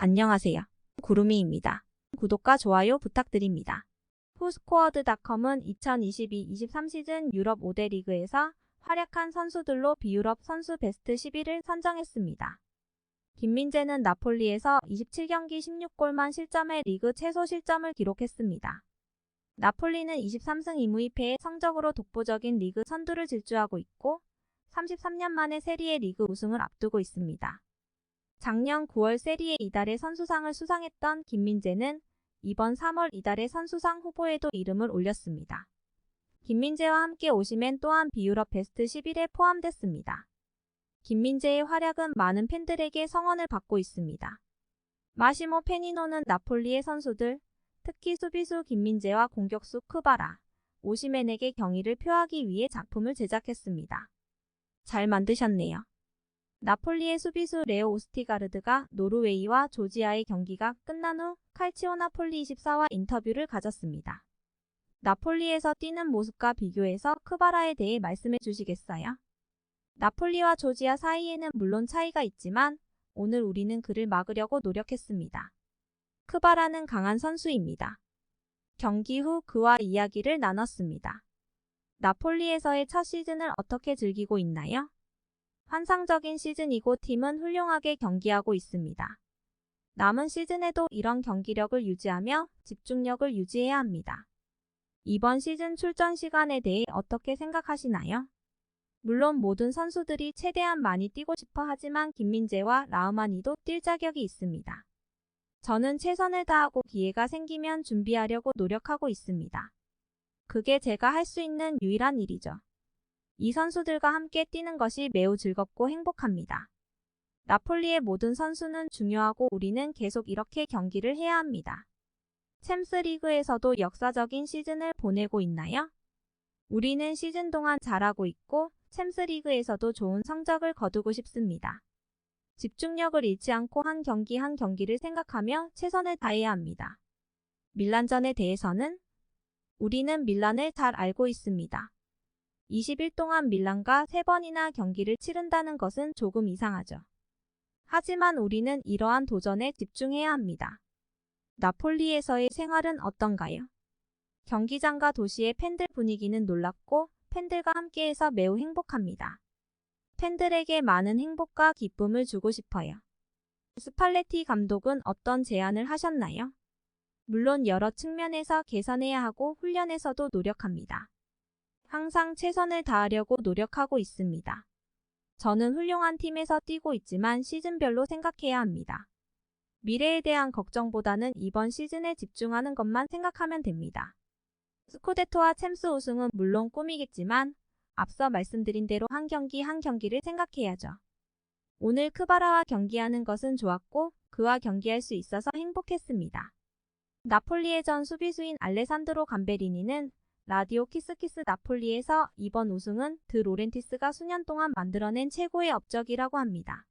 안녕하세요. 구루미입니다. 구독과 좋아요 부탁드립니다. 후스코어드닷컴은 2022-23 시즌 유럽 5대 리그에서 활약한 선수들로 비유럽 선수 베스트 11을 선정했습니다. 김민재는 나폴리에서 27경기 16골만 실점해 리그 최소 실점을 기록했습니다. 나폴리는 23승 2무이패의 성적으로 독보적인 리그 선두를 질주하고 있고 33년 만에 세리에 리그 우승을 앞두고 있습니다. 작년 9월 세리에 이달의 선수상을 수상했던 김민재는 이번 3월 이달의 선수상 후보에도 이름을 올렸습니다. 김민재와 함께 오시면 또한 비유럽 베스트 11에 포함됐습니다. 김민재의 활약은 많은 팬들에게 성원을 받고 있습니다. 마시모 페니노는 나폴리의 선수들, 특히 수비수 김민재와 공격수 크바라, 오시멘에게 경의를 표하기 위해 작품을 제작했습니다. 잘 만드셨네요. 나폴리의 수비수 레오 오스티가르드가 노르웨이와 조지아의 경기가 끝난 후 칼치오 나폴리 24와 인터뷰를 가졌습니다. 나폴리에서 뛰는 모습과 비교해서 크바라에 대해 말씀해 주시겠어요? 나폴리와 조지아 사이에는 물론 차이가 있지만 오늘 우리는 그를 막으려고 노력했습니다. 크바라는 강한 선수입니다. 경기 후 그와 이야기를 나눴습니다. 나폴리에서의 첫 시즌을 어떻게 즐기고 있나요? 환상적인 시즌이고 팀은 훌륭하게 경기하고 있습니다. 남은 시즌에도 이런 경기력을 유지하며 집중력을 유지해야 합니다. 이번 시즌 출전 시간에 대해 어떻게 생각하시나요? 물론 모든 선수들이 최대한 많이 뛰고 싶어 하지만 김민재와 라우마니도 뛸 자격이 있습니다. 저는 최선을 다하고 기회가 생기면 준비하려고 노력하고 있습니다. 그게 제가 할 수 있는 유일한 일이죠. 이 선수들과 함께 뛰는 것이 매우 즐겁고 행복합니다. 나폴리의 모든 선수는 중요하고 우리는 계속 이렇게 경기를 해야 합니다. 챔스 리그에서도 역사적인 시즌을 보내고 있나요? 우리는 시즌 동안 잘하고 있고 챔스 리그에서도 좋은 성적을 거두고 싶습니다. 집중력을 잃지 않고 한 경기 한 경기를 생각하며 최선을 다해야 합니다. 밀란전에 대해서는 우리는 밀란을 잘 알고 있습니다. 20일 동안 밀란과 3번이나 경기를 치른다는 것은 조금 이상하죠. 하지만 우리는 이러한 도전에 집중해야 합니다. 나폴리에서의 생활은 어떤가요? 경기장과 도시의 팬들 분위기는 놀랍고 팬들과 함께해서 매우 행복합니다. 팬들에게 많은 행복과 기쁨을 주고 싶어요. 스팔레티 감독은 어떤 제안을 하셨나요? 물론 여러 측면에서 개선해야 하고 훈련에서도 노력합니다. 항상 최선을 다하려고 노력하고 있습니다. 저는 훌륭한 팀에서 뛰고 있지만 시즌별로 생각해야 합니다. 미래에 대한 걱정보다는 이번 시즌에 집중하는 것만 생각하면 됩니다. 스쿠데토와 챔스 우승은 물론 꿈이겠지만 앞서 말씀드린 대로 한 경기 한 경기를 생각해야죠. 오늘 크바라와 경기하는 것은 좋았고 그와 경기할 수 있어서 행복했습니다. 나폴리의 전 수비수인 알레산드로 감베리니는 라디오 키스키스 나폴리에서 이번 우승은 드 로렌티스가 수년 동안 만들어낸 최고의 업적이라고 합니다.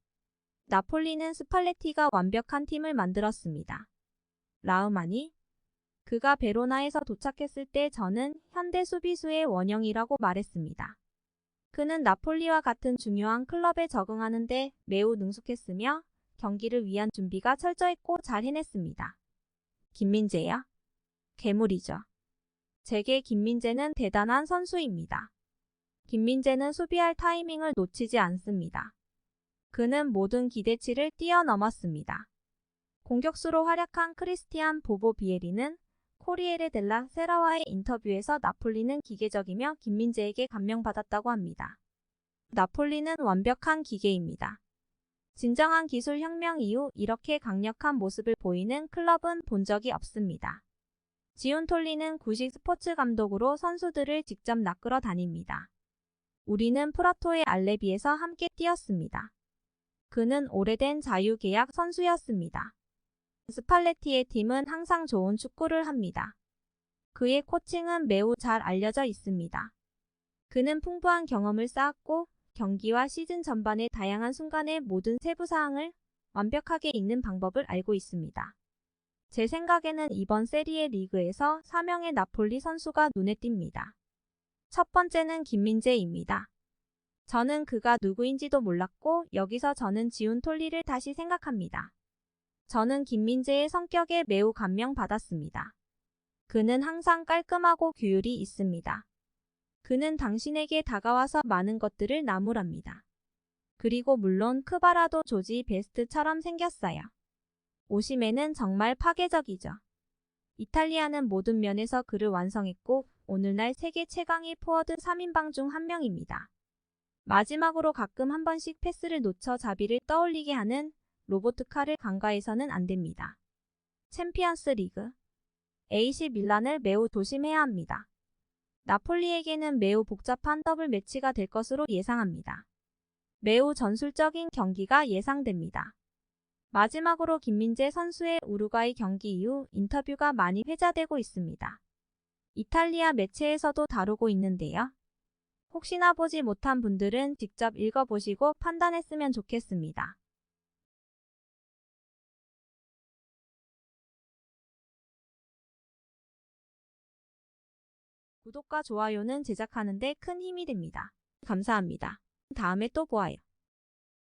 나폴리는 스팔레티가 완벽한 팀을 만들었습니다. 라우마니 그가 베로나에서 도착했을 때 저는 현대 수비수의 원형이라고 말했습니다. 그는 나폴리와 같은 중요한 클럽에 적응하는데 매우 능숙했으며 경기를 위한 준비가 철저했고 잘 해냈습니다. 김민재요? 괴물이죠. 제게 김민재는 대단한 선수입니다. 김민재는 수비할 타이밍을 놓치지 않습니다. 그는 모든 기대치를 뛰어넘었습니다. 공격수로 활약한 크리스티안 보보 비에리는 코리에레 델라 세라와의 인터뷰에서 나폴리는 기계적이며 김민재에게 감명받았다고 합니다. 나폴리는 완벽한 기계입니다. 진정한 기술 혁명 이후 이렇게 강력한 모습을 보이는 클럽은 본 적이 없습니다. 지온톨리는 구식 스포츠 감독으로 선수들을 직접 낚으러 다닙니다. 우리는 프라토의 알레비에서 함께 뛰었습니다. 그는 오래된 자유계약 선수였습니다. 스팔레티의 팀은 항상 좋은 축구를 합니다. 그의 코칭은 매우 잘 알려져 있습니다. 그는 풍부한 경험을 쌓았고 경기와 시즌 전반의 다양한 순간의 모든 세부 사항을 완벽하게 읽는 방법을 알고 있습니다. 제 생각에는 이번 세리에 리그에서 4명의 나폴리 선수가 눈에 띕니다. 첫 번째는 김민재입니다. 저는 그가 누구인지도 몰랐고 여기서 저는 지운 톨리를 다시 생각합니다. 저는 김민재의 성격에 매우 감명받았습니다. 그는 항상 깔끔하고 규율이 있습니다. 그는 당신에게 다가와서 많은 것들을 나무랍니다. 그리고 물론 크바라도 조지 베스트처럼 생겼어요. 오시메는 정말 파괴적이죠. 이탈리아는 모든 면에서 그를 완성했고 오늘날 세계 최강의 포워드 3인방 중 한 명입니다. 마지막으로 가끔 한 번씩 패스를 놓쳐 자비를 떠올리게 하는 로보트카를 간과해서는 안 됩니다. 챔피언스 리그 AC 밀란을 매우 조심해야 합니다. 나폴리에게는 매우 복잡한 더블 매치가 될 것으로 예상합니다. 매우 전술적인 경기가 예상됩니다. 마지막으로 김민재 선수의 우루과이 경기 이후 인터뷰가 많이 회자되고 있습니다. 이탈리아 매체에서도 다루고 있는데요. 혹시나 보지 못한 분들은 직접 읽어보시고 판단했으면 좋겠습니다. 구독과 좋아요는 제작하는 데 큰 힘이 됩니다. 감사합니다. 다음에 또 보아요.